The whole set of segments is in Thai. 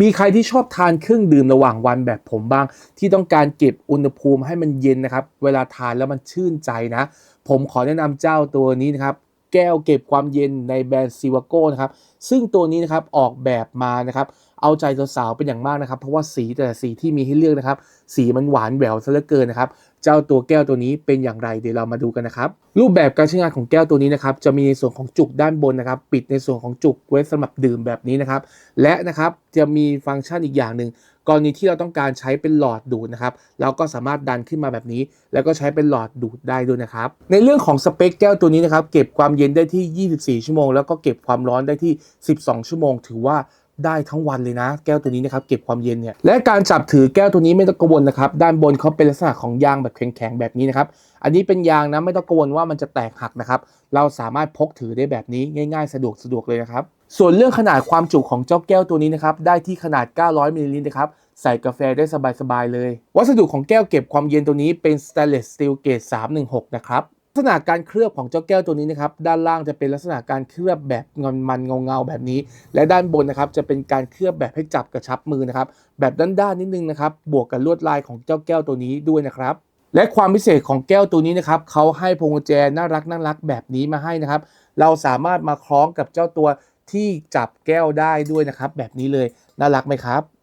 มีใครที่ชอบทานเครื่องดื่มระหว่างวันแบบผมบ้าง ที่ต้องการเก็บอุณหภูมิให้มันเย็นนะครับ เวลาทานแล้วมันชื่นใจนะ ผมขอแนะนำเจ้าตัวนี้นะครับ แก้วเก็บความเย็นในแบรนด์ซิวาโก้นะครับ ซึ่งตัวนี้นะครับออกแบบมานะครับ เอาใจสาวๆเป็นอย่างมากนะครับ เพราะว่าสีแต่ละสีที่มีให้เลือกนะครับ สีมันหวานแหววซะเหลือเกินนะครับ เจ้าตัวแก้วตัวนี้เป็นอย่างไรเดี๋ยวเรามาดูกันนะครับ รูปแบบการใช้งานของแก้วตัวนี้นะครับจะมีในส่วนของจุกด้านบนนะครับ ปิดในส่วนของจุกไว้สำหรับดื่มแบบนี้นะครับ และนะครับจะมีฟังก์ชันอีกอย่างหนึ่งกรณีที่เราต้องการใช้เป็นหลอดดูดนะครับเราก็สามารถดันขึ้นมาแบบนี้ แล้วก็ใช้เป็นหลอดดูดได้ด้วยนะครับ ในเรื่องของสเปคแก้วตัวนี้นะครับเก็บความเย็นได้ที่ 24 ชั่วโมง แล้วก็เก็บความร้อนได้ที่ 12 ชั่วโมง ถือว่า ได้ทั้งวันเลยนะ แก้วตัวนี้นะครับเก็บความเย็นเนี่ยและการจับถือแก้วตัวนี้ไม่ต้องกังวลนะครับด้านบนเขาเป็นลักษณะของยางแบบแข็งๆแบบนี้นะครับอันนี้เป็นยางนะไม่ต้องกังวลว่ามันจะแตกหักนะครับเราสามารถพกถือได้แบบนี้ง่าย ๆ สะดวกสะดวกเลยนะครับส่วนเรื่องขนาดความจุของเจ้าแก้วตัวนี้นะครับได้ที่ขนาด 900มิลลิลิตรนะครับใส่กาแฟได้สบายๆเลย วัสดุของแก้วเก็บความเย็นตัวนี้เป็น stainless steel เกรด316 นะครับ ลักษณะการเคลือบของเจ้าแก้วตัวนี้นะครับด้านล่างจะเป็นลักษณะการเคลือบแบบเงอนมันเงาเงาๆแบบนี้ และด้านบนนะครับจะเป็นการเคลือบแบบให้จับกระชับมือนะครับแบบด้านๆนิดนึงนะครับบวกกับลวดลายของเจ้าแก้วตัวนี้ด้วยนะครับและความพิเศษของแก้วตัวนี้นะครับเขาให้พวงกุญแจน่ารักน่ารักแบบนี้มาให้นะครับ เราสามารถมาคล้องกับเจ้าตัวที่จับแก้วได้ด้วยนะครับ แบบนี้เลยน่ารักไหมครับ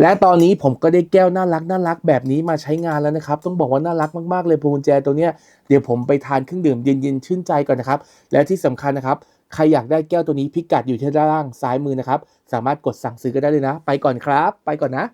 และตอนนี้ผมก็ได้แก้วน่ารักน่ารักแบบนี้มาใช้งานแล้วนะครับ ต้องบอกว่าน่ารักมากๆเลยพวงกุญแจตัวเนี้ยเดี๋ยวผมไปทานเครื่องดื่มเย็นๆชื่นใจก่อนนะครับ และที่สำคัญนะครับ ใครอยากได้แก้วตัวนี้พิกัดอยู่ที่ด้านล่างซ้ายมือนะครับ สามารถกดสั่งซื้อก็ได้เลยนะ ไปก่อนครับ ไปก่อนนะ